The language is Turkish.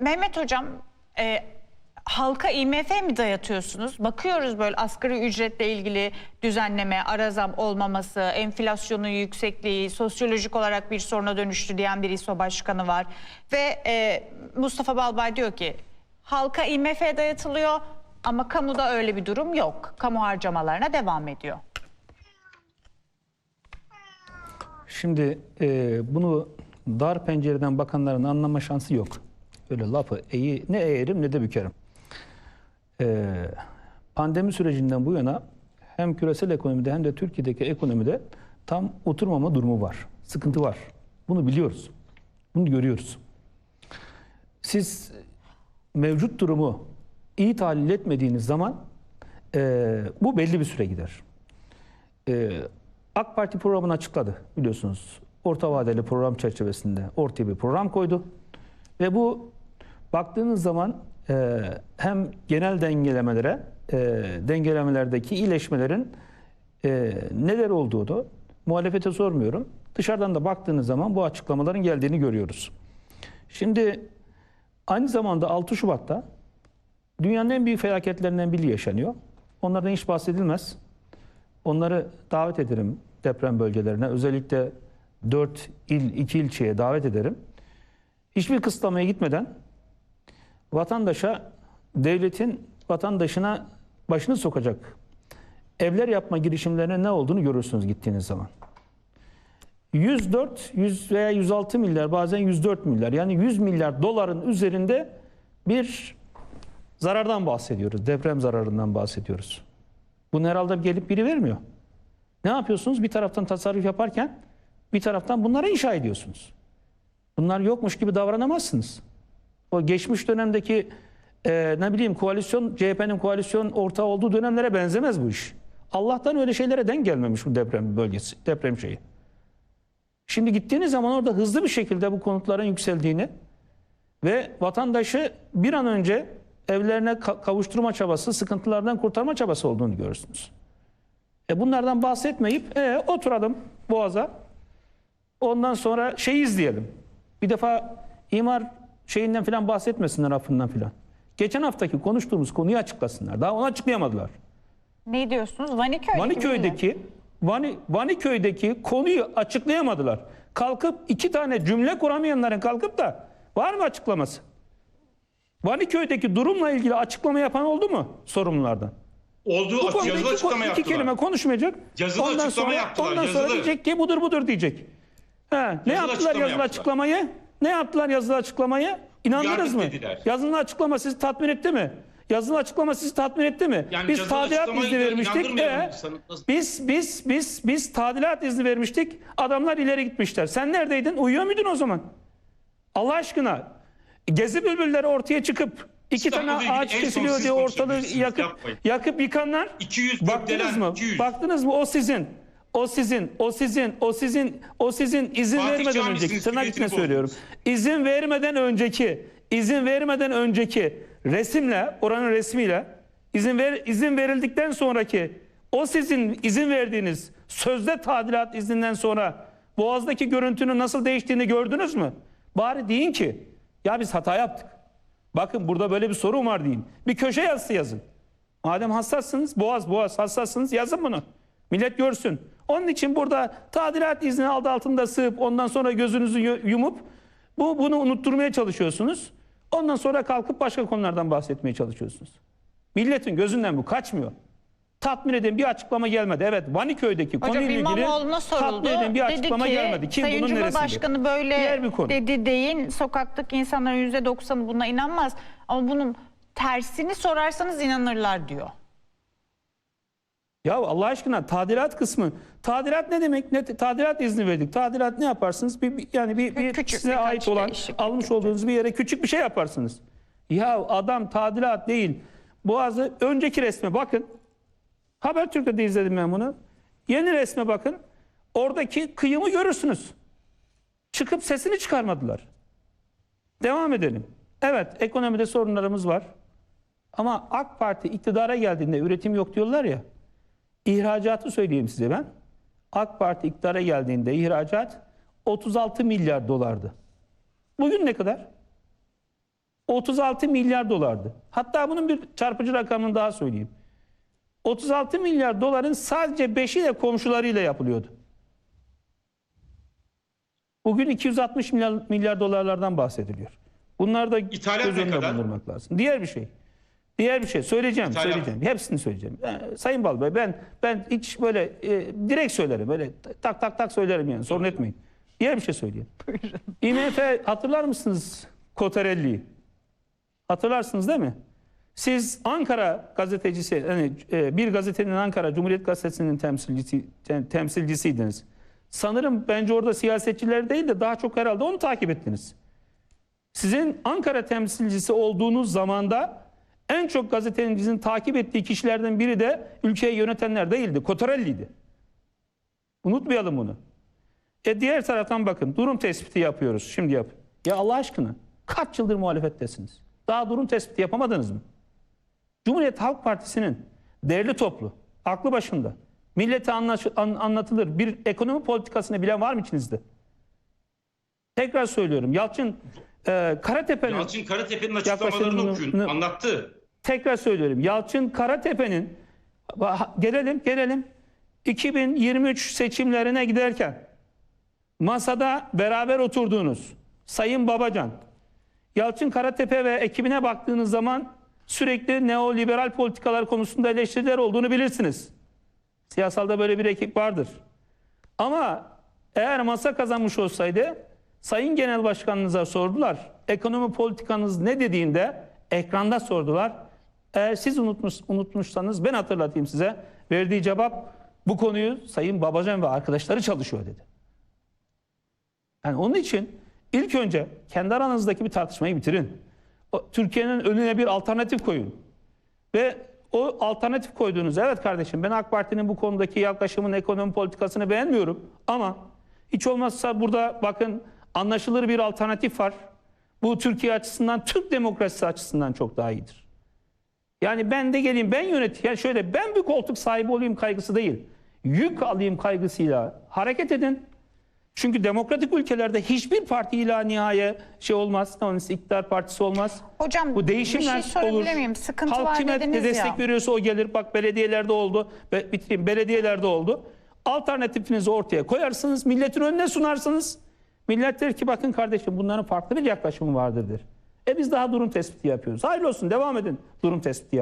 Mehmet Hocam, e, halka IMF mi dayatıyorsunuz? Bakıyoruz böyle asgari ücretle ilgili düzenleme, ara zam olmaması, enflasyonun yüksekliği, sosyolojik olarak bir soruna dönüştü diyen bir İSO başkanı var. Ve e, Mustafa Balbay diyor ki halka IMF dayatılıyor ama kamuda öyle bir durum yok. Kamu harcamalarına devam ediyor. Şimdi e, bunu dar pencereden bakanların anlama şansı yok. Öyle lafı eği, ne eğerim ne de bükerim. E, pandemi sürecinden bu yana hem küresel ekonomide hem de Türkiye'deki ekonomide tam oturmama durumu var. Sıkıntı var. Bunu biliyoruz. Bunu görüyoruz. Siz mevcut durumu iyi tahlil etmediğiniz zaman e, bu belli bir süre gider. Ee, AK Parti programını açıkladı biliyorsunuz. Orta vadeli program çerçevesinde ortaya bir program koydu. Ve bu baktığınız zaman e, hem genel dengelemelere, e, dengelemelerdeki iyileşmelerin e, neler olduğunu muhalefete sormuyorum. Dışarıdan da baktığınız zaman bu açıklamaların geldiğini görüyoruz. Şimdi aynı zamanda 6 Şubat'ta dünyanın en büyük felaketlerinden biri yaşanıyor. Onlardan hiç bahsedilmez. Onları davet ederim deprem bölgelerine. Özellikle 4 il, 2 ilçeye davet ederim. Hiçbir kısıtlamaya gitmeden vatandaşa, devletin vatandaşına başını sokacak evler yapma girişimlerine ne olduğunu görürsünüz gittiğiniz zaman. 104, 100 veya 106 milyar bazen 104 milyar yani 100 milyar doların üzerinde bir zarardan bahsediyoruz. Deprem zararından bahsediyoruz. Bunu herhalde gelip biri vermiyor. Ne yapıyorsunuz? Bir taraftan tasarruf yaparken bir taraftan bunları inşa ediyorsunuz. Bunlar yokmuş gibi davranamazsınız. O geçmiş dönemdeki e, ne bileyim koalisyon, CHP'nin koalisyon ortağı olduğu dönemlere benzemez bu iş. Allah'tan öyle şeylere denk gelmemiş bu deprem bölgesi, deprem şeyi. Şimdi gittiğiniz zaman orada hızlı bir şekilde bu konutların yükseldiğini ve vatandaşı bir an önce evlerine ka- kavuşturma çabası, sıkıntılardan kurtarma çabası olduğunu görürsünüz. E bunlardan bahsetmeyip e, oturalım Boğaz'a. Ondan sonra şey izleyelim. Bir defa imar şeyinden falan bahsetmesinler affından falan. Geçen haftaki konuştuğumuz konuyu açıklasınlar. Daha onu açıklayamadılar. Ne diyorsunuz? Vaniköy'deki Vaniköy'deki Vani, Vaniköy'deki konuyu açıklayamadılar. Kalkıp iki tane cümle kuramayanların kalkıp da var mı açıklaması? Vaniköy'deki durumla ilgili açıklama yapan oldu mu sorumlulardan? Olduğu Bu konuda yazılı iki, açıklama iki yaptılar. kelime konuşmayacak. Yazılı ondan açıklama sonra, yaptılar, Ondan sonra yazılı. diyecek ki budur budur diyecek. Ha, ne yaptılar açıklama yazılı yaptılar. açıklamayı? Ne yaptılar yazılı açıklamayı? İnandınız Yardım mı? dediler. Yazılı açıklama sizi tatmin etti mi? Yazılı açıklama sizi tatmin etti mi? Yani biz yazılı tadilat izni vermiştik. Nasıl- biz biz biz biz tadilat izni vermiştik. Adamlar ileri gitmişler. Sen neredeydin? Uyuyor muydun o zaman? Allah aşkına gezi bülbülleri ortaya çıkıp iki tane ağaç kesiliyor diye ortalığı yakıp yapmayın. yakıp yıkanlar 200 baktınız mı? 200. Baktınız mı? O sizin. O sizin, o sizin, o sizin, o sizin izin Fatih vermeden Camisi'nin önceki, tırnak içine söylüyorum. İzin vermeden önceki, izin vermeden önceki resimle, oranın resmiyle, izin ver, izin verildikten sonraki, o sizin izin verdiğiniz sözde tadilat izninden sonra Boğaz'daki görüntünün nasıl değiştiğini gördünüz mü? Bari deyin ki, ya biz hata yaptık. Bakın burada böyle bir sorun var deyin. Bir köşe yazısı yazın. Madem hassassınız, boğaz boğaz hassassınız yazın bunu. Millet görsün. Onun için burada tadilat izni aldı altında sığıp ondan sonra gözünüzü yu- yumup bu bunu unutturmaya çalışıyorsunuz. Ondan sonra kalkıp başka konulardan bahsetmeye çalışıyorsunuz. Milletin gözünden bu kaçmıyor. Tatmin eden bir açıklama gelmedi. Evet Vaniköy'deki Hocam konuyla ilgili soruldu. tatmin eden bir Dedi açıklama ki, gelmedi. Kim Sayın bunun neresinde? Cumhurbaşkanı böyle Diğer bir konu. dedi deyin. Sokaktaki insanların yüzde doksanı buna inanmaz. Ama bunun tersini sorarsanız inanırlar diyor. Ya Allah aşkına tadilat kısmı. Tadilat ne demek? Ne tadilat izni verdik. Tadilat ne yaparsınız? Bir, bir- yani bir, bir Küçük size ait olan değişiklik almış olduğunuz bir yere küçük bir şey yaparsınız. Ya adam tadilat değil. Boğazı önceki resme bakın. Habertürk'te de izledim ben bunu. Yeni resme bakın. Oradaki kıyımı görürsünüz. Çıkıp sesini çıkarmadılar. Devam edelim. Evet ekonomide sorunlarımız var. Ama AK Parti iktidara geldiğinde üretim yok diyorlar ya. İhracatı söyleyeyim size ben. AK Parti iktidara geldiğinde ihracat 36 milyar dolardı. Bugün ne kadar? 36 milyar dolardı. Hatta bunun bir çarpıcı rakamını daha söyleyeyim. 36 milyar doların sadece 5'i de komşularıyla yapılıyordu. Bugün 260 milyar, milyar dolarlardan bahsediliyor. Bunlar da İthalat göz önünde bulundurmak lazım. Diğer bir şey. Diğer bir şey söyleyeceğim, İthalat. söyleyeceğim. Hepsini söyleyeceğim. Ee, Sayın Balbay ben ben hiç böyle e, direkt söylerim. Böyle tak tak tak söylerim yani. Sorun etmeyin. Diğer bir şey söyleyeyim. IMF hatırlar mısınız Cotarelli'yi? Hatırlarsınız değil mi? Siz Ankara gazetecisi, hani e, bir gazetenin Ankara Cumhuriyet Gazetesi'nin temsilcisi, tem- temsilcisiydiniz. Sanırım bence orada siyasetçiler değil de daha çok herhalde onu takip ettiniz. Sizin Ankara temsilcisi olduğunuz zamanda en çok gazetenizin takip ettiği kişilerden biri de ülkeyi yönetenler değildi. Cotarelli'ydi. Unutmayalım bunu. E diğer taraftan bakın durum tespiti yapıyoruz. Şimdi yap. Ya Allah aşkına kaç yıldır muhalefettesiniz? Daha durum tespiti yapamadınız mı? Cumhuriyet Halk Partisi'nin değerli toplu, aklı başında, millete anlatılır bir ekonomi politikasını bilen var mı içinizde? Tekrar söylüyorum. Yalçın e, Karatepe'nin Yalçın Karatepe'nin açıklamalarını okuyun. Anlattı. tekrar söylüyorum. Yalçın Karatepe'nin gelelim gelelim 2023 seçimlerine giderken masada beraber oturduğunuz Sayın Babacan, Yalçın Karatepe ve ekibine baktığınız zaman sürekli neoliberal politikalar konusunda eleştiriler olduğunu bilirsiniz. Siyasalda böyle bir ekip vardır. Ama eğer masa kazanmış olsaydı Sayın Genel Başkanınıza sordular. Ekonomi politikanız ne dediğinde ekranda sordular. Eğer siz unutmuş, unutmuşsanız ben hatırlatayım size. Verdiği cevap bu konuyu Sayın Babacan ve arkadaşları çalışıyor dedi. Yani onun için ilk önce kendi aranızdaki bir tartışmayı bitirin. Türkiye'nin önüne bir alternatif koyun. Ve o alternatif koyduğunuz evet kardeşim ben AK Parti'nin bu konudaki yaklaşımın ekonomi politikasını beğenmiyorum ama hiç olmazsa burada bakın anlaşılır bir alternatif var. Bu Türkiye açısından Türk demokrasisi açısından çok daha iyidir. Yani ben de geleyim ben yönet yani şöyle ben bir koltuk sahibi olayım kaygısı değil. Yük alayım kaygısıyla hareket edin. Çünkü demokratik ülkelerde hiçbir parti ila nihaye şey olmaz. Onun iktidar partisi olmaz. Hocam Bu değişimler bir şey sorabilir miyim? Sıkıntı Halk var kime dediniz destek ya. veriyorsa o gelir. Bak belediyelerde oldu. Be, bitireyim. Belediyelerde oldu. Alternatifinizi ortaya koyarsınız. Milletin önüne sunarsınız. Millet der ki bakın kardeşim bunların farklı bir yaklaşımı vardır der. E biz daha durum tespiti yapıyoruz. Hayırlı olsun devam edin durum tespiti yap.